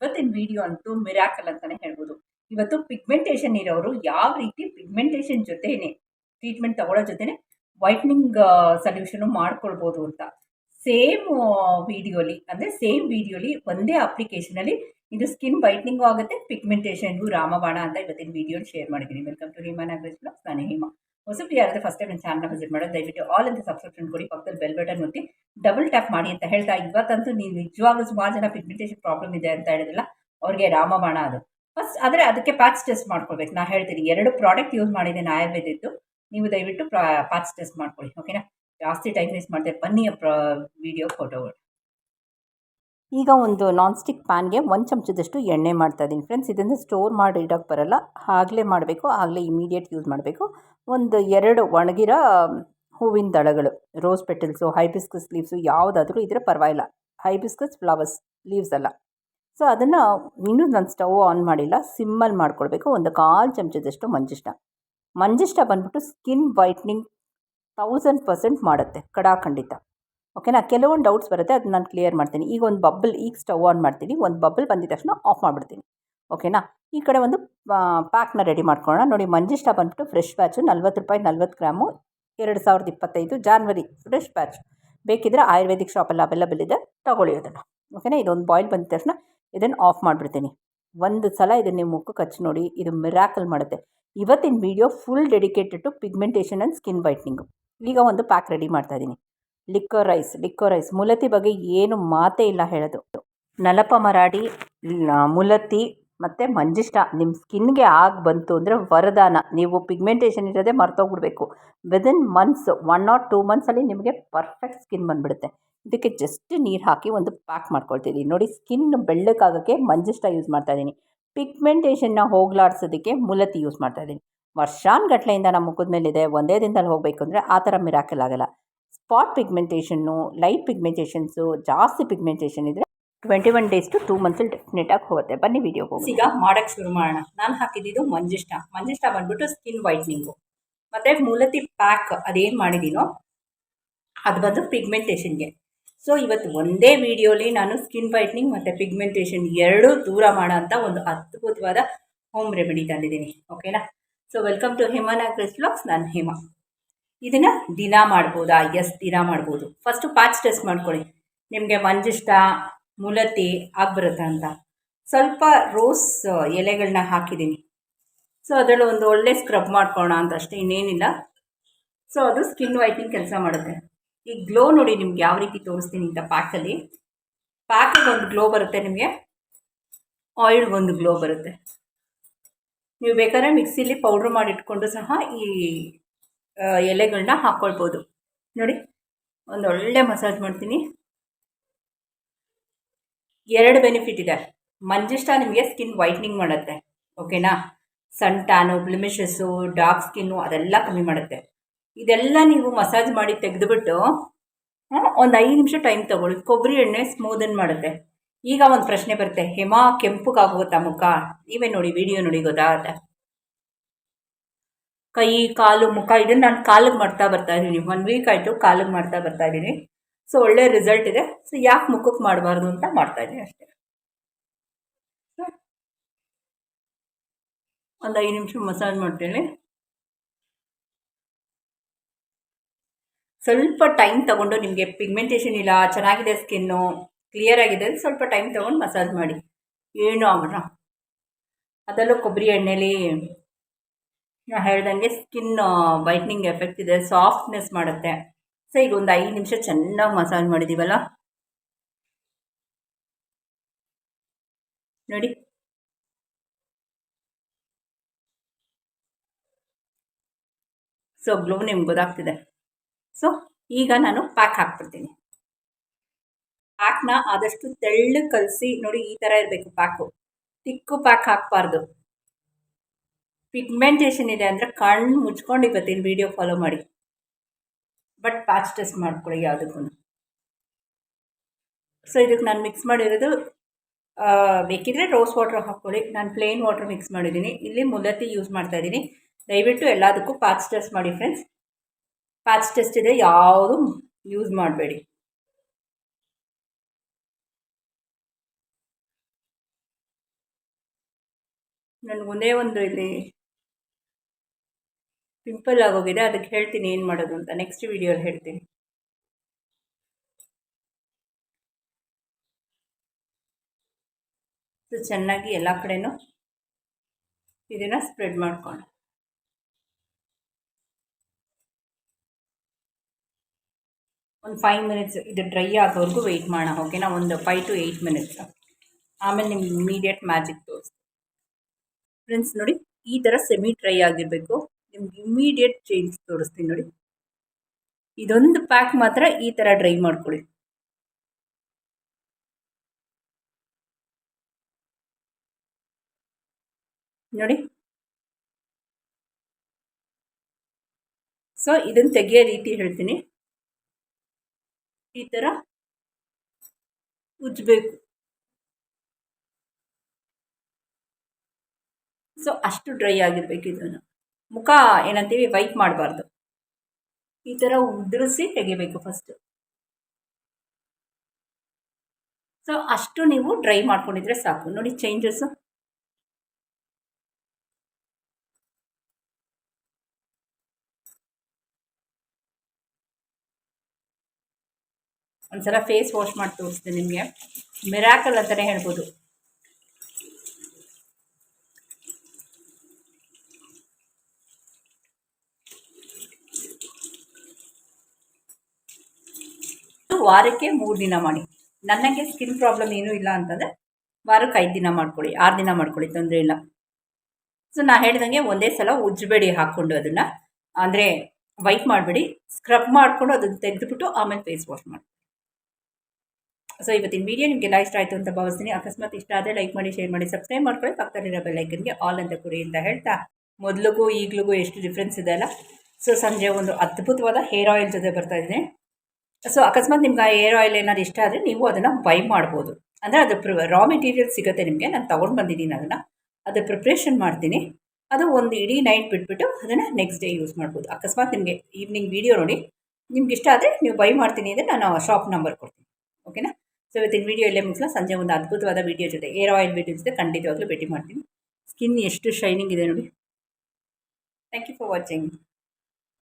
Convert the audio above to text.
ಇವತ್ತಿನ ವಿಡಿಯೋ ಅಂತೂ ಮಿರಾಕಲ್ ಅಂತಲೇ ಹೇಳ್ಬೋದು. ಇವತ್ತು ಪಿಗ್ಮೆಂಟೇಷನ್ ಇರೋರು ಯಾವ ರೀತಿ ಪಿಗ್ಮೆಂಟೇಷನ್ ಜೊತೆನೆ ಟ್ರೀಟ್ಮೆಂಟ್ ತಗೊಳ್ಳೋ ಜೊತೆನೆ ವೈಟ್ನಿಂಗ್ ಸೊಲ್ಯೂಷನು ಮಾಡ್ಕೊಳ್ಬೋದು ಅಂತ. ಸೇಮ್ ವಿಡಿಯೋಲಿ ಅಂದರೆ ಸೇಮ್ ವಿಡಿಯೋಲಿ ಒಂದೇ ಅಪ್ಲಿಕೇಶನಲ್ಲಿ ಇದು ಸ್ಕಿನ್ ವೈಟ್ನಿಂಗು ಆಗುತ್ತೆ ಪಿಗ್ಮೆಂಟೇಷನ್ಗೂ ರಾಮಬಾಣ ಅಂತ ಇವತ್ತಿನ ವಿಡಿಯೋ ಶೇರ್ ಮಾಡಿದ್ದೀನಿ. Welcome to Hima Nagaraj blogs ನಾನು ಹಿಮಾ. ಹೊಸಬ್ರು ಯಾರಾದ್ರೆ ಫಸ್ಟ್ ಟೈಮ್ ನನ್ನ ಚಾನಲ್ನ ವಿಸಿಟ್ ಮಾಡೋದು, ದಯವಿಟ್ಟು ಆಲ್ ಅಂತ ಸಬ್ಸ್ಕ್ರಿಪ್ಷನ್ ಕೊಡಿ, ಪಕ್ಕದಲ್ಲಿ ಬೆಲ್ ಬಟನ್ ಒತ್ತಿ ಡಬಲ್ ಟ್ಯಾಪ್ ಮಾಡಿ ಅಂತ ಹೇಳ್ತಾ, ಇವತ್ತಂತೂ ನೀವು ನಿಜವಾಗ್ಲೂ ಸುಮಾರು ಜನ ಪಿಗ್ಮೆಂಟೇಷನ್ ಪ್ರಾಬ್ಲಮ್ ಇದೆ ಅಂತ ಹೇಳಿದ್ರಲ್ಲ, ಅವ್ರಿಗೆ ರಾಮಬಾಣ ಅದು. ಫಸ್ಟ್ ಆದರೆ ಅದಕ್ಕೆ ಪ್ಯಾಚ್ ಟೆಸ್ಟ್ ಮಾಡ್ಕೊಳ್ಬೇಕು. ನಾ ಹೇಳ್ತೀನಿ, ಎರಡು ಪ್ರಾಡಕ್ಟ್ ಯೂಸ್ ಮಾಡಿದ್ದೇನೆ ಆಯುರ್ವೇದಿದ್ದು ನೀವು ದಯವಿಟ್ಟು ಪ್ಯಾಚ್ ಟೆಸ್ಟ್ ಮಾಡ್ಕೊಳ್ಳಿ ಓಕೆನಾ ಜಾಸ್ತಿ ಟೈಮ್ ವೇಸ್ಟ್ ಮಾಡಿದೆ, ಬನ್ನಿ ಪ್ರ ವಿಡಿಯೋ ಫೋಟೋಗಳು ಈಗ ಒಂದು ನಾನ್ ಸ್ಟಿಕ್ ಪ್ಯಾನ್ಗೆ ಒಂದು ಚಮಚದಷ್ಟು ಎಣ್ಣೆ ಮಾಡ್ತಾ ಇದ್ದೀನಿ ಫ್ರೆಂಡ್ಸ್ ಇದನ್ನು ಸ್ಟೋರ್ ಮಾಡಿ ಇಡೋಕ್ಕೆ ಬರಲ್ಲ, ಆಗಲೇ ಮಾಡಬೇಕು, ಆಗಲೇ ಇಮಿಡಿಯೇಟ್ ಯೂಸ್ ಮಾಡಬೇಕು. ಒಂದು ಎರಡು ಒಣಗಿರೋ ಹೂವಿನ ದಳಗಳು ರೋಸ್ ಪೆಟಲ್ಸು ಹೈಬಿಸ್ಕಸ್ ಲೀವ್ಸು ಯಾವುದಾದ್ರೂ ಇದ್ರೆ ಪರವಾಗಿಲ್ಲ. ಹೈಬಿಸ್ಕಸ್ ಫ್ಲವರ್ಸ್ ಲೀವ್ಸ್ ಅಲ್ಲ. ಸೊ ಅದನ್ನು ಇನ್ನೂ ನಾನು ಸ್ಟವ್ ಆನ್ ಮಾಡಿಲ್ಲ ಸಿಮ್ಮಲ್ಲಿ ಮಾಡ್ಕೊಳ್ಬೇಕು ಒಂದು ಕಾಲು ಚಮಚದಷ್ಟು ಮಂಜಿಷ್ಟ. ಮಂಜಿಷ್ಟ ಬಂದ್ಬಿಟ್ಟು ಸ್ಕಿನ್ ವೈಟ್ನಿಂಗ್ ತೌಸಂಡ್ ಪರ್ಸೆಂಟ್ ಮಾಡುತ್ತೆ, ಕಡಾ ಖಂಡಿತ. ಓಕೆನಾ ಕೆಲವೊಂದು ಡೌಟ್ಸ್ ಬರುತ್ತೆ ಅದನ್ನ ನಾನು ಕ್ಲಿಯರ್ ಮಾಡ್ತೀನಿ. ಈಗ ಒಂದು ಬಬಲ್ ಈಗ ಸ್ಟವ್ ಆನ್ ಮಾಡ್ತೀನಿ. ಒಂದು ಬಬಲ್ ಬಂದಿದ ತಕ್ಷಣ ಆಫ್ ಮಾಡಿಬಿಡ್ತೀನಿ. ಓಕೆನಾ? ಈ ಕಡೆ ಒಂದು ಪ್ಯಾಕ್ನ ರೆಡಿ ಮಾಡ್ಕೊಳ್ಳೋಣ. ನೋಡಿ ಮಂಜಿಷ್ಟ ಬಂದ್ಬಿಟ್ಟು ಫ್ರೆಶ್ ಬ್ಯಾಚು ನಲ್ವತ್ತು ರೂಪಾಯಿ, ನಲ್ವತ್ತು ಗ್ರಾಮು, ಎರಡು ಸಾವಿರದ ಇಪ್ಪತ್ತೈದು ಜಾನ್ವರಿ ಫ್ರೆಶ್ ಬ್ಯಾಚ್ ಬೇಕಿದ್ದರೆ ಆಯುರ್ವೇದಿಕ್ ಶಾಪಲ್ಲಿ ಅವೈಲಬಲ್ ಇದೆ, ತಗೊಳ್ಳಿ ಅದನ್ನು. ಓಕೆನಾ? ಇದೊಂದು ಬಾಯ್ಲ್ ಬಂದ ತಕ್ಷಣ ಇದನ್ನು ಆಫ್ ಮಾಡಿಬಿಡ್ತೀನಿ. ಒಂದು ಸಲ ಇದನ್ನು ನೀವು ಮುಖಕ್ಕೆ ಹಚ್ಚಿ ನೋಡಿ, ಇದು ಮಿರಾಕಲ್ ಮಾಡುತ್ತೆ. ಇವತ್ತಿನ video full dedicated to pigmentation and skin whitening ಈಗ ಒಂದು ಪ್ಯಾಕ್ ರೆಡಿ ಮಾಡ್ತಾ ಇದ್ದೀನಿ. ಲಿಕ್ಕೋ ರೈಸ್ ಲಿಕ್ಕೋ ರೈಸ್ ಮುಲತಿ ಬಗ್ಗೆ ಏನು ಮಾತೇ ಇಲ್ಲ ಹೇಳೋದು. ನಲಪ ಮರಾಡಿ ಮುಲತಿ ಮತ್ತು ಮಂಜಿಷ್ಟ ನಿಮ್ಮ ಸ್ಕಿನ್ಗೆ ಆಗಿ ಬಂತು ಅಂದರೆ ವರದಾನ. ನೀವು ಪಿಗ್ಮೆಂಟೇಷನ್ ಇರೋದೇ ಮರ್ತೋಗ್ಬಿಡ್ಬೇಕು. Within months one or two ಮಂತ್ಸಲ್ಲಿ ನಿಮಗೆ ಪರ್ಫೆಕ್ಟ್ ಸ್ಕಿನ್ ಬಂದುಬಿಡುತ್ತೆ. ಇದಕ್ಕೆ ಜಸ್ಟ್ ನೀರು ಹಾಕಿ ಒಂದು ಪ್ಯಾಕ್ ಮಾಡ್ಕೊಳ್ತಿದ್ದೀನಿ ನೋಡಿ ಸ್ಕಿನ್ ಬೆಳ್ಳಕ್ಕಾಗೋಕ್ಕೆ ಮಂಜಿಷ್ಟ ಯೂಸ್ ಮಾಡ್ತಾಯಿದ್ದೀನಿ ಪಿಗ್ಮೆಂಟೇಷನ್ನ ಹೋಗ್ಲಾಡ್ಸೋದಕ್ಕೆ ಮುಲತಿ ಯೂಸ್ ಮಾಡ್ತಾಯಿದ್ದೀನಿ ವರ್ಷಾನುಗಟ್ಲೆಯಿಂದ ನಮ್ಮ ಮುಖದ ಮೇಲಿದೆ. ಒಂದೇ ದಿನದಲ್ಲಿ ಹೋಗಬೇಕು ಅಂದರೆ ಆ ಥರ ಮಿರಾಕಲ್ ಆಗಲ್ಲ. ಸ್ಪಾಟ್ ಪಿಗ್ಮೆಂಟೇಷನ್ನು ಲೈಟ್ ಪಿಗ್ಮೆಂಟೇಷನ್ಸು ಜಾಸ್ತಿ ಪಿಗ್ಮೆಂಟೇಷನ್ ಇದ್ದರೆ twenty one days to two ಮಂತ್ಸಲ್ಲಿ ಡೆಫಿನೆಟಾಗಿ ಹೋಗುತ್ತೆ. ಬನ್ನಿ ವಿಡಿಯೋ ಹೋಗಿ ಈಗ ಮಾಡೋಕ್ಕೆ ಶುರು ಮಾಡೋಣ. ನಾನು ಹಾಕಿದ್ದು ಮಂಜಿಷ್ಟ ಮಂಜಿಷ್ಟ ಬಂದ್ಬಿಟ್ಟು ಸ್ಕಿನ್ ವೈಟ್ನಿಂಗು ಮತ್ತು ಮೂಲತಿ ಪ್ಯಾಕ್ ಅದೇನು ಮಾಡಿದ್ದೀನೋ ಅದು ಬಂದು ಪಿಗ್ಮೆಂಟೇಷನ್ಗೆ ಸೊ ಇವತ್ತು ಒಂದೇ ವಿಡಿಯೋಲಿ ನಾನು ಸ್ಕಿನ್ ವೈಟ್ನಿಂಗ್ ಮತ್ತು ಪಿಗ್ಮೆಂಟೇಷನ್ ಎರಡೂ ದೂರ ಮಾಡೋ ಅಂತ ಒಂದು ಅದ್ಭುತವಾದ ಹೋಮ್ ರೆಮಿಡಿ ತಂದಿದ್ದೀನಿ. ಓಕೆನಾ ಸೊ ವೆಲ್ಕಮ್ ಟು ಹೇಮಾನಾಗ್ರೆಸ್ ಬ್ಲಾಗ್ಸ್ ನಾನು ಹೇಮಾ. ಇದನ್ನು ದಿನ ಮಾಡ್ಬೋದಾ? ಎಸ್ ದಿನ ಮಾಡ್ಬೋದು. ಫಸ್ಟು ಪ್ಯಾಚ್ ಟೆಸ್ಟ್ ಮಾಡ್ಕೊಳ್ಳಿ. ನಿಮಗೆ ಮಂಜಿಷ್ಟ ಮುಲತಿ ಆಗ್ಬರುತ್ತಾ ಅಂತ. ಸ್ವಲ್ಪ ರೋಸ್ ಎಲೆಗಳನ್ನ ಹಾಕಿದ್ದೀನಿ ಸೊ ಅದರಲ್ಲಿ ಒಂದು ಒಳ್ಳೆ ಸ್ಕ್ರಬ್ ಮಾಡ್ಕೋಣ ಅಂತ ಅಷ್ಟೇ, ಇನ್ನೇನಿಲ್ಲ. ಸೊ ಅದು ಸ್ಕಿನ್ ವೈಟ್ನಿಂಗ್ ಕೆಲಸ ಮಾಡುತ್ತೆ. ಈ ಗ್ಲೋ ನೋಡಿ ನಿಮ್ಗೆ ಯಾವ ರೀತಿ ತೋರಿಸ್ತೀನಿ ಅಂತ ಪ್ಯಾಕಲ್ಲಿ ಪ್ಯಾಕಿಗೆ ಒಂದು ಗ್ಲೋ ಬರುತ್ತೆ ನಿಮಗೆ. ಆಯಿಲ್ಗೆ ಒಂದು ಗ್ಲೋ ಬರುತ್ತೆ. ನೀವು ಬೇಕಾದ್ರೆ ಮಿಕ್ಸಿಲಿ ಪೌಡ್ರ್ ಮಾಡಿ ಇಟ್ಕೊಂಡು ಸಹ ಈ ಎಲೆಗಳನ್ನ ಹಾಕ್ಕೊಳ್ಬೋದು ನೋಡಿ, ಒಂದು ಒಳ್ಳೆ ಮಸಾಜ್ ಮಾಡ್ತೀನಿ. ಎರಡು ಬೆನಿಫಿಟ್ ಇದೆ. ಮಂಜಿಷ್ಟ ನಿಮಗೆ ಸ್ಕಿನ್ ವೈಟ್ನಿಂಗ್ ಮಾಡುತ್ತೆ. ಓಕೆನಾ sun tan blemishes dark skin ಅದೆಲ್ಲ ಕಮ್ಮಿ ಮಾಡುತ್ತೆ. ಇದೆಲ್ಲ ನೀವು ಮಸಾಜ್ ಮಾಡಿ ತೆಗೆದುಬಿಟ್ಟು ಒಂದು ಐದು ನಿಮಿಷ ಟೈಮ್ ತೊಗೊಳ್ಳಿ. ಕೊಬ್ಬರಿ ಎಣ್ಣೆ ಸ್ಮೂದನ್ ಮಾಡುತ್ತೆ. ಈಗ ಒಂದು ಪ್ರಶ್ನೆ ಬರುತ್ತೆ. ಹೆಮಾ ಕೆಂಪುಗಾಗುತ್ತಾ ಮುಖ? ನೀವೇ ನೋಡಿ ವಿಡಿಯೋ ನೋಡಿ ಗೊತ್ತಾಗುತ್ತೆ ಕೈ, ಕಾಲು, ಮುಖ, ಇದನ್ನು ನಾನು ಕಾಲಿಗೆ ಮಾಡ್ತಾ ಬರ್ತಾ ಇದ್ದೀನಿ ಒನ್ ವೀಕ್ ಆಯಿತು ಕಾಲಿಗೆ ಮಾಡ್ತಾ ಬರ್ತಾ ಇದ್ದೀನಿ ಸೊ ಒಳ್ಳೆ ರಿಸಲ್ಟ್ ಇದೆ. ಸೊ ಯಾಕೆ ಮುಖಕ್ಕೆ ಮಾಡಬಾರ್ದು ಅಂತ ಮಾಡ್ತಾ ಇದ್ದೀನಿ ಅಷ್ಟೇ. ಒಂದು ಐದು ನಿಮಿಷ ಮಸಾಜ್ ಮಾಡ್ತೀನಿ. ಸ್ವಲ್ಪ ಟೈಮ್ ತಗೊಂಡು ನಿಮಗೆ ಪಿಗ್ಮೆಂಟೇಷನ್ ಇಲ್ಲ, ಚೆನ್ನಾಗಿದೆ ಸ್ಕಿನ್ನು ಕ್ಲಿಯರ್ ಆಗಿದೆ ಸ್ವಲ್ಪ ಟೈಮ್ ತಗೊಂಡು ಮಸಾಜ್ ಮಾಡಿ. ಏನೂ ಆಗೋಣ ಅದರಲ್ಲೂ ಕೊಬ್ಬರಿ ಎಣ್ಣೆಲಿ ನಾ ಹೇಳ್ದಂಗೆ ಸ್ಕಿನ್ ವೈಟ್ನಿಂಗ್ ಎಫೆಕ್ಟ್ ಇದೆ ಸಾಫ್ಟ್ನೆಸ್ ಮಾಡುತ್ತೆ. ಸೊ ಈಗ ಒಂದು ಐದು ನಿಮಿಷ ಚೆನ್ನಾಗಿ ಮಸಾಜ್ ಮಾಡಿದ್ದೀವಲ್ಲ ನೋಡಿ. ಸೊ ಗ್ಲೋ ನಿಮ್ಗೆ ಗೊತ್ತಾಗ್ತಿದೆ. ಸೊ ಈಗ ನಾನು ಪ್ಯಾಕ್ ಹಾಕ್ಬಿಡ್ತೀನಿ. ಪ್ಯಾಕ್ನ ಆದಷ್ಟು ತೆಳ್ಳು ಕಲಸಿ, ನೋಡಿ ಈ ಥರ ಇರಬೇಕು ಪ್ಯಾಕು ತಿಕ್ಕು ಪ್ಯಾಕ್ ಹಾಕಬಾರ್ದು. ಪಿಗ್ಮೆಂಟೇಷನ್ ಇದೆ ಅಂದರೆ ಕಣ್ಣು ಮುಚ್ಕೊಂಡು ಇವತ್ತಿನ ವಿಡಿಯೋ ಫಾಲೋ ಮಾಡಿ. ಬಟ್ ಪ್ಯಾಚ್ ಟೆಸ್ಟ್ ಮಾಡ್ಕೊಳ್ಳಿ ಯಾವುದಕ್ಕೂ. ಸೊ ಇದಕ್ಕೆ ನಾನು ಮಿಕ್ಸ್ ಮಾಡಿರೋದು ಬೇಕಿದ್ರೆ ರೋಸ್ ವಾಟ್ರ್ ಹಾಕ್ಕೊಳ್ಳಿ. ನಾನು ಪ್ಲೇನ್ ವಾಟ್ರ್ ಮಿಕ್ಸ್ ಮಾಡಿದ್ದೀನಿ. ಇಲ್ಲಿ ಮುಲತಿ ಯೂಸ್ ಮಾಡ್ತಾ ಇದ್ದೀನಿ. ದಯವಿಟ್ಟು ಎಲ್ಲದಕ್ಕೂ ಪ್ಯಾಚ್ ಟೆಸ್ಟ್ ಮಾಡಿ ಫ್ರೆಂಡ್ಸ್ ಪ್ಯಾಚ್ ಟೆಸ್ಟ್ ಇದೆ ಯಾವುದು ಯೂಸ್ ಮಾಡಬೇಡಿ. ನನಗೊಂದೇ ಒಂದೇ ಒಂದು ಇಲ್ಲಿ ಪಿಂಪಲ್ ಆಗೋಗಿದೆ, ಅದಕ್ಕೆ ಹೇಳ್ತೀನಿ ಏನು ಮಾಡೋದು ಅಂತ. ನೆಕ್ಸ್ಟ್ ವಿಡಿಯೋಲಿ ಹೇಳ್ತೀನಿ. ಸೊ ಚೆನ್ನಾಗಿ ಎಲ್ಲ ಕಡೆನೂ ಇದನ್ನು ಸ್ಪ್ರೆಡ್ ಮಾಡ್ಕೊಂಡು ಒಂದು ಫೈವ್ ಮಿನಿಟ್ಸ್ ಇದು ಡ್ರೈ ಆಗೋವರೆಗೂ ವೆಯ್ಟ್ ಮಾಡೋಣ ಓಕೆನಾ ಒಂದು ಫೈವ್ ಟು ಏಯ್ಟ್ ಮಿನಿಟ್ಸ್ ಆಮೇಲೆ ನಿಮ್ಗೆ ಇಮಿಡಿಯೇಟ್ ಮ್ಯಾಜಿಕ್ ತೋರಿಸ್ತೀನಿ. ಫ್ರೆಂಡ್ಸ್ ನೋಡಿ, ಈ ಥರ ಸೆಮಿ ಡ್ರೈ ಆಗಿರಬೇಕು. ನಿಮ್ಗೆ ಚೇಂಜ್ ತೋರಿಸ್ತೀನಿ ನೋಡಿ. ಇದೊಂದು ಪ್ಯಾಕ್ ಮಾತ್ರ ಈ ಥರ ಡ್ರೈ ಮಾಡ್ಕೊಳ್ಳಿ. ನೋಡಿ. ಸೊ ಇದನ್ನು ತೆಗೆಯೋ ರೀತಿ ಹೇಳ್ತೀನಿ. ಈ ಥರ ಉಜ್ಜಬೇಕು. ಸೊ ಅಷ್ಟು ಡ್ರೈ ಆಗಿರ್ಬೇಕು ಇದನ್ನು. ಮುಖ ಏನಂತೀವಿ? ವೈಪ್ ಮಾಡಬಾರ್ದು. ಈ ಥರ ಉದುರಿಸಿ ತೆಗಿಬೇಕು ಫಸ್ಟು ಸೊ ಅಷ್ಟು ನೀವು ಡ್ರೈ ಮಾಡ್ಕೊಂಡಿದ್ರೆ ಸಾಕು. ನೋಡಿ ಚೇಂಜಸ್ಸು ಒಂದ್ಸಲ ಫೇಸ್ ವಾಶ್ ಮಾಡಿ ತೋರಿಸ್ತೀನಿ ನಿಮಗೆ. ಮಿರಾಕಲ್ ಅಂತಲೇ ಹೇಳ್ಬೋದು. ವಾರಕ್ಕೆ ಮೂರು ದಿನ ಮಾಡಿ. ನನಗೆ ಸ್ಕಿನ್ ಪ್ರಾಬ್ಲಮ್ ಏನೂ ಇಲ್ಲ ಅಂತಂದರೆ ವಾರಕ್ಕೆ ಐದು ದಿನ ಮಾಡ್ಕೊಳ್ಳಿ, ಆರು ದಿನ ಮಾಡ್ಕೊಳ್ಳಿ, ತೊಂದರೆ ಇಲ್ಲ. ಸೊ ನಾನು ಹೇಳ್ದಂಗೆ ಒಂದೇ ಸಲ ಉಜ್ಜಬೇಡಿ ಹಾಕ್ಕೊಂಡು ಅದನ್ನು. ಅಂದರೆ ವೈಪ್ ಮಾಡಬೇಡಿ ಸ್ಕ್ರಬ್ ಮಾಡಿಕೊಂಡು ಅದನ್ನು ತೆಗೆದುಬಿಟ್ಟು ಆಮೇಲೆ ಫೇಸ್ ವಾಶ್ ಮಾಡಿ ಸೊ ಇವತ್ತಿನ ವೀಡಿಯೋ ನಿಮಗೆಲ್ಲ ಇಷ್ಟ ಆಯಿತು ಅಂತ ಭಾವಿಸ್ತೀನಿ. ಅಕಸ್ಮಾತ್ ಇಷ್ಟ ಆದರೆ ಲೈಕ್ ಮಾಡಿ ಶೇರ್ ಮಾಡಿ ಸಬ್ಸ್ಕ್ರೈಬ್ ಮಾಡ್ಕೊಳ್ಳಿ. ಪಕ್ಕದಲ್ಲಿರೋ ಬೆಲ್ಲೈಕನ್ಗೆ ಆಲ್ ಅಂತ ಕೊಡಿ ಅಂತ ಹೇಳ್ತಾ ಮೊದಲಿಗೂ ಈಗಲಿಗೂ ಎಷ್ಟು ಡಿಫ್ರೆನ್ಸ್ ಇದೆ ಅಲ್ಲ? ಸೊ ಸಂಜೆ ಒಂದು ಅದ್ಭುತವಾದ ಹೇರ್ ಆಯಿಲ್ ಜೊತೆ ಬರ್ತಾ ಇದ್ದೀನಿ ಸೊ ಅಕಸ್ಮಾತ್ ನಿಮ್ಗೆ ಆ ಏರ್ ಆಯಿಲ್ ಏನಾದ್ರು ಇಷ್ಟ ಆದರೆ ನೀವು ಅದನ್ನು ಬೈ ಮಾಡ್ಬೋದು. ಅಂದರೆ ಅದು ಪ್ರ ರಾ ಮೆಟೀರಿಯಲ್ ಸಿಗುತ್ತೆ ನಿಮಗೆ, ನಾನು ತೊಗೊಂಡು ಬಂದಿದ್ದೀನಿ ಅದನ್ನು. ಅದು ಪ್ರಿಪ್ರೇಷನ್ ಮಾಡ್ತೀನಿ. ಅದು ಒಂದು ಇಡೀ ನೈಟ್ ಬಿಟ್ಬಿಟ್ಟು ಅದನ್ನು ನೆಕ್ಸ್ಟ್ ಡೇ ಯೂಸ್ ಮಾಡ್ಬೋದು. ಅಕಸ್ಮಾತ್ ನಿಮಗೆ ಈವ್ನಿಂಗ್ ವೀಡಿಯೋ ನೋಡಿ ನಿಮ್ಗೆ ಇಷ್ಟ ಆದರೆ ನೀವು ಬೈ ಮಾಡ್ತೀನಿ ಅಂದರೆ ನಾನು ಶಾಪ್ ನಂಬರ್ ಕೊಡ್ತೀನಿ. ಓಕೆನಾ ಸೊ ಇವತ್ತಿನ ವೀಡಿಯೋ ಇಲ್ಲೇ ಮುಗಿಸ್ಲಾ. ಸಂಜೆ ಒಂದು ಅದ್ಭುತವಾದ ವೀಡಿಯೋ ಜೊತೆ ಏರ್ ಆಯಿಲ್ ವೀಡಿಯೋ ಜೊತೆ ಖಂಡಿತವಾಗ್ಲೂ ಭೇಟಿ ಮಾಡ್ತೀನಿ. ಸ್ಕಿನ್ ಎಷ್ಟು ಶೈನಿಂಗ್ ಇದೆ ನೋಡಿ. Thank you for watching